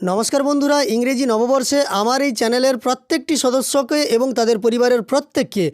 নমস্কার বন্ধুরা, ইংরেজি নববর্ষে আমার এই চ্যানেলের প্রত্যেকটি সদস্যকে এবং তাদের পরিবারের প্রত্যেককে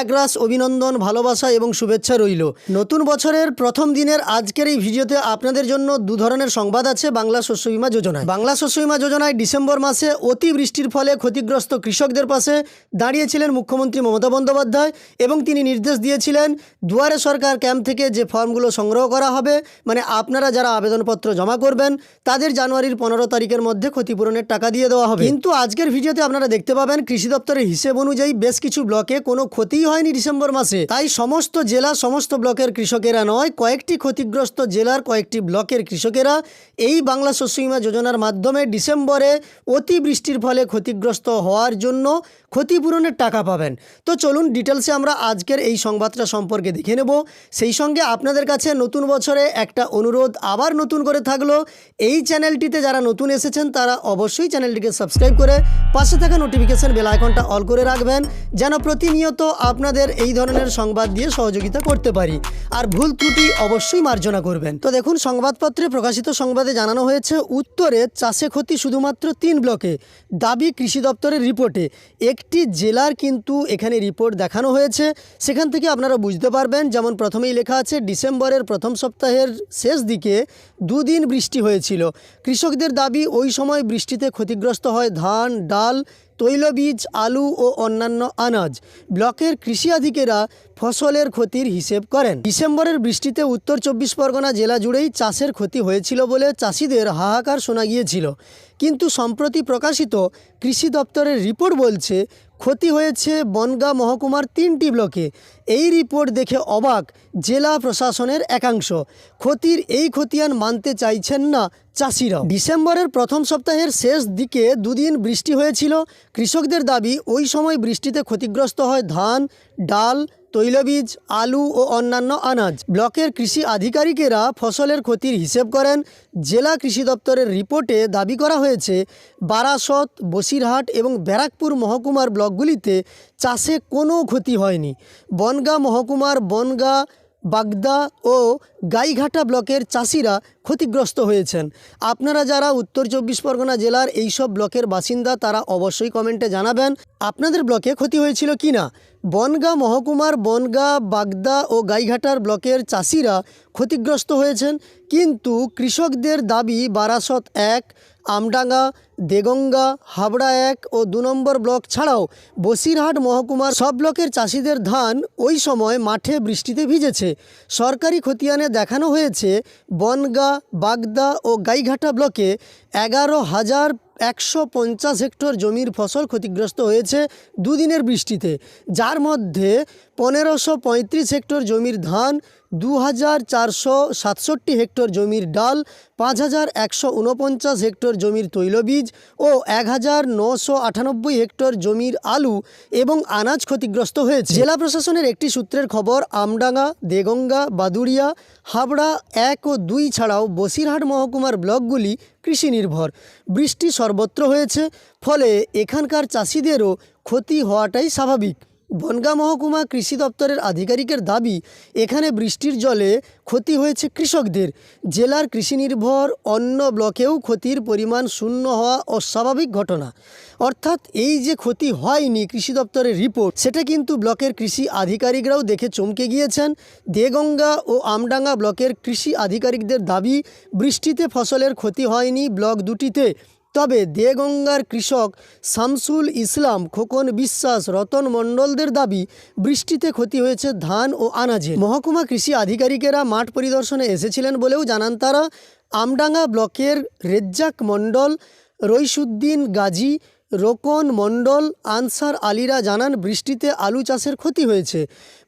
একরাশ অভিনন্দন, ভালোবাসা এবং শুভেচ্ছা রইল। নতুন বছরের প্রথম দিনের আজকের এই ভিডিওতে আপনাদের জন্য দু ধরনের সংবাদ আছে বাংলা শস্য বিমা যোজনায়। বাংলা শস্য বিমা যোজনায় ডিসেম্বর মাসে অতি বৃষ্টির ফলে ক্ষতিগ্রস্ত কৃষকদের পাশে দাঁড়িয়েছিলেন মুখ্যমন্ত্রী মমতা বন্দ্যোপাধ্যায় এবং তিনি নির্দেশ দিয়েছিলেন, দুয়ারে সরকার ক্যাম্প থেকে যে ফর্মগুলো সংগ্রহ করা হবে মানে আপনারা যারা আবেদনপত্র জমা করবেন, তাদের জানুয়ারির পনেরো তারিখের মধ্যে ক্ষতিপূরণের টাকা দিয়ে দেওয়া হবে। কিন্তু আজকের ভিডিওতে আপনারা দেখতে পাবেন, কৃষি দপ্তরের হিসেব অনুযায়ী বেশ কিছু ব্লকে কোনো ক্ষতিই হয়নি ডিসেম্বর মাসে। তাই সমস্ত জেলা, সমস্ত ব্লকের কৃষকেরা নয়, কয়েকটি ক্ষতিগ্রস্ত জেলার কয়েকটি ব্লকের কৃষকেরা এই বাংলা শস্য বীমা যোজনার মাধ্যমে ডিসেম্বরে অতিবৃষ্টির ফলে ক্ষতিগ্রস্ত হওয়ার জন্য ক্ষতিপূরণের টাকা পাবেন। তো চলুন ডিটেলসে আমরা আজকের এই সংবাদটা সম্পর্কে দেখে নেব। সেই সঙ্গে আপনাদের কাছে নতুন বছরে একটা অনুরোধ আবার নতুন করে থাকল। এই চ্যানেলটিতে যারা নতুন এসেছেন, তারা অবশ্যই চ্যানেলটিকে সাবস্ক্রাইব করে পাশে থাকা নোটিফিকেশান বেল আইকনটা অল করে রাখবেন, যেন প্রতিনিয়ত আপনাদের এই ধরনের সংবাদ দিয়ে সহযোগিতা করতে পারি। আর ভুল ত্রুটি অবশ্যই মার্জনা করবেন। তো দেখুন, সংবাদপত্রে প্রকাশিত সংবাদে জানানো হয়েছে, উত্তরে চাষে ক্ষতি শুধুমাত্র তিন ব্লকে, দাবি কৃষি দপ্তরের রিপোর্টে। একটি জেলার কিন্তু এখানে রিপোর্ট দেখানো হয়েছে। সেখান থেকে আপনারা বুঝতে পারবেন, যেমন প্রথমেই লেখা আছে, ডিসেম্বরের প্রথম সপ্তাহের শেষ দিকে দুদিন বৃষ্টি হয়েছিল। কৃষকদের দাবি, ওই সময় বৃষ্টিতে ক্ষতিগ্রস্ত হয় ধান, ডাল তৈলবীজ, আলু ও অন্যান্য আনাজ ব্লকের কৃষি আধিকেরা ফসলের ক্ষতির হিসেব করেন। ডিসেম্বরের বৃষ্টিতে উত্তর চব্বিশ পরগনা জেলা জুড়েই চাষের ক্ষতি হয়েছিল বলে চাষিদের হাহাকার শোনা গিয়েছিল। কিন্তু সম্প্রতি প্রকাশিত কৃষি দপ্তরের রিপোর্ট বলছে ক্ষতি হয়েছে বনগাঁ মহকুমার তিনটি ব্লকে। এই রিপোর্ট দেখে অবাক জেলা প্রশাসনের একাংশ। ক্ষতির এই খতিয়ান মানতে চাইছেন না চাষিরা ডিসেম্বরের প্রথম সপ্তাহের শেষ দিকে দুদিন বৃষ্টি হয়েছিল। কৃষকদের দাবি, ওই সময় বৃষ্টিতে ক্ষতিগ্রস্ত হয় ধান, ডাল তৈলবীজ, আলু ও অন্যান্য আনাজ। ব্লকের কৃষি আধিকারিকেরা ফসলের ক্ষতির হিসেব করেন। জেলা কৃষি দপ্তরের রিপোর্টে দাবি করা হয়েছে, বারাসত, বসিরহাট এবং ব্যারাকপুর মহকুমার ব্লকগুলিতে চাষে কোনো ক্ষতি হয়নি। বনগাঁ মহকুমার বনগাঁ, বাগদা ও গাইঘাটা ব্লকের চাষিরা ক্ষতিগ্রস্ত হয়েছেন। আপনারা যারা উত্তর চব্বিশ পরগনা জেলার এইসব ব্লকের বাসিন্দা, তারা অবশ্যই কমেন্টে জানাবেন, আপনাদের ব্লকে ক্ষতি হয়েছিল কি না বনগাঁ মহকুমার বনগাঁ বাগদা ও গাইঘাটার ব্লকের চাষিরা ক্ষতিগ্রস্ত হয়েছেন, কিন্তু কৃষকদের দাবি বারাসত এক, আমডাঙ্গা, দেগঙ্গা, হাবড়া এক ও দু নম্বর ব্লক ছাড়াও বসিরহাট মহকুমার সব ব্লকের চাষিদের ধান ওই সময় মাঠে বৃষ্টিতে ভিজেছে। সরকারি খতিয়ানে দেখানো হয়েছে, বনগা, বাগদা ও গাইঘাটা ব্লকে এগারো হাজার একশো পঞ্চাশ হেক্টর জমির ফসল ক্ষতিগ্রস্ত হয়েছে দুদিনের বৃষ্টিতে। যার মধ্যে পনেরোশো পঁয়ত্রিশ হেক্টর জমির ধান দু হাজার চারশো সাতষট্টি হেক্টর জমির ডাল পাঁচ হাজার একশো উনপঞ্চাশ হেক্টর জমির তৈলবীজ ও এক হাজার নশো আটানব্বই হেক্টর জমির আলু এবং আনাজ ক্ষতিগ্রস্ত হয়েছে। জেলা প্রশাসনের একটি সূত্রের খবর, আমডাঙ্গা, দেগঙ্গা, বাদুড়িয়া, হাবড়া এক ও দুই ছাড়াও বসিরহাট মহকুমার ব্লকগুলি কৃষি নির্ভর বৃষ্টি সর্বত্র হয়েছে, ফলে এখানকার চাষিদেরও ক্ষতি হওয়াটাই স্বাভাবিক। বনগাঁ মহকুমা কৃষি দপ্তরের আধিকারিকের দাবি, এখানে বৃষ্টির জলে ক্ষতি হয়েছে কৃষকদের। জেলার কৃষি নির্ভর অন্য ব্লকেও ক্ষতির পরিমাণ শূন্য হওয়া অস্বাভাবিক ঘটনা। অর্থাৎ এই যে ক্ষতি হয়নি কৃষি দপ্তরের রিপোর্ট, সেটা কিন্তু ব্লকের কৃষি আধিকারিকরাও দেখে চমকে গিয়েছেন। দেগঙ্গা ও আমডাঙ্গা ব্লকের কৃষি আধিকারিকদের দাবি, বৃষ্টিতে ফসলের ক্ষতি হয়নি ব্লক দুটিতে। তবে দেগঙ্গার কৃষক শামসুল ইসলাম খোকন বিশ্বাস রতন মণ্ডলদের দাবি, বৃষ্টিতে ক্ষতি হয়েছে ধান ও আনাজে। মহকুমা কৃষি আধিকারিকেরা মাঠ পরিদর্শনে এসেছিলেন বলেও জানান তারা। আমডাঙ্গা ব্লকের রেজ্জাক মণ্ডল, রইসুদ্দিন গাজী, রোকন মণ্ডল, আনসার আলীরা জানান বৃষ্টিতে আলু চাষের ক্ষতি হয়েছে।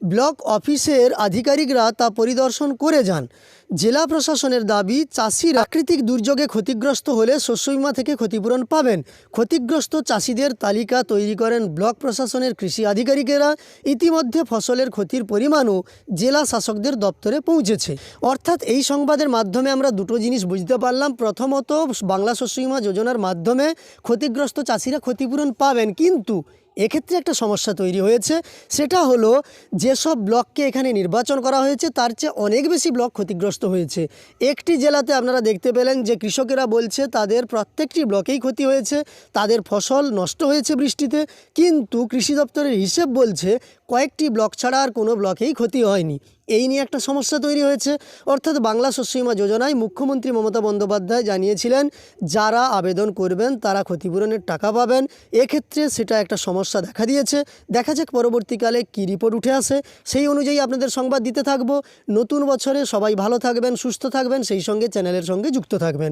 ব্লক অফিসের আধিকারিকরা তা পরিদর্শন করে যান। জেলা প্রশাসনের দাবি চাষি প্রাকৃতিক দুর্যোগে ক্ষতিগ্রস্ত হলে শস্য বিমা থেকে ক্ষতিপূরণ পাবেন। ক্ষতিগ্রস্ত চাষিদের তালিকা তৈরি করেন ব্লক প্রশাসনের কৃষি আধিকারিকেরা। ইতিমধ্যে ফসলের ক্ষতির পরিমাণও জেলা শাসকদের দপ্তরে পৌঁছেছে। অর্থাৎ এই সংবাদের মাধ্যমে আমরা দুটো জিনিস বুঝতে পারলাম। প্রথমত, বাংলা শস্য বিমা যোজনার মাধ্যমে ক্ষতিগ্রস্ত চাষিরা ক্ষতিপূরণ পাবেন। কিন্তু এক্ষেত্রে একটা সমস্যা তৈরি হয়েছে। সেটা হলো, যেসব ব্লককে এখানে নির্বাচন করা হয়েছে, তার চেয়ে অনেক বেশি ব্লক ক্ষতিগ্রস্ত হয়েছে। একটি জেলাতে আপনারা দেখতে পেলেন যে, কৃষকেরা বলছে, তাদের প্রত্যেকটি ব্লকেই ক্ষতি হয়েছে, তাদের ফসল নষ্ট হয়েছে বৃষ্টিতে, কিন্তু কৃষি দপ্তরের হিসেব বলছে, কয়েকটি ব্লক ছাড়া আর কোনো ব্লকেই ক্ষতি হয়নি। এই নিয়ে একটা সমস্যা তৈরি হয়েছে। অর্থাৎ বাংলা শস্য বীমা যোজনায় মুখ্যমন্ত্রী মমতা বন্দ্যোপাধ্যায় জানিয়েছিলেন, যারা আবেদন করবেন, তারা ক্ষতিপূরণের টাকা পাবেন। এক্ষেত্রে সেটা একটা সমস্যা দেখা দিয়েছে। দেখা যাক পরবর্তীকালে কি রিপোর্ট উঠে আসে। সেই অনুযায়ী আপনাদের সংবাদ দিতে থাকব। নতুন বছরে সবাই ভালো থাকবেন, সুস্থ থাকবেন। সেই সঙ্গে চ্যানেলের সঙ্গে যুক্ত থাকবেন।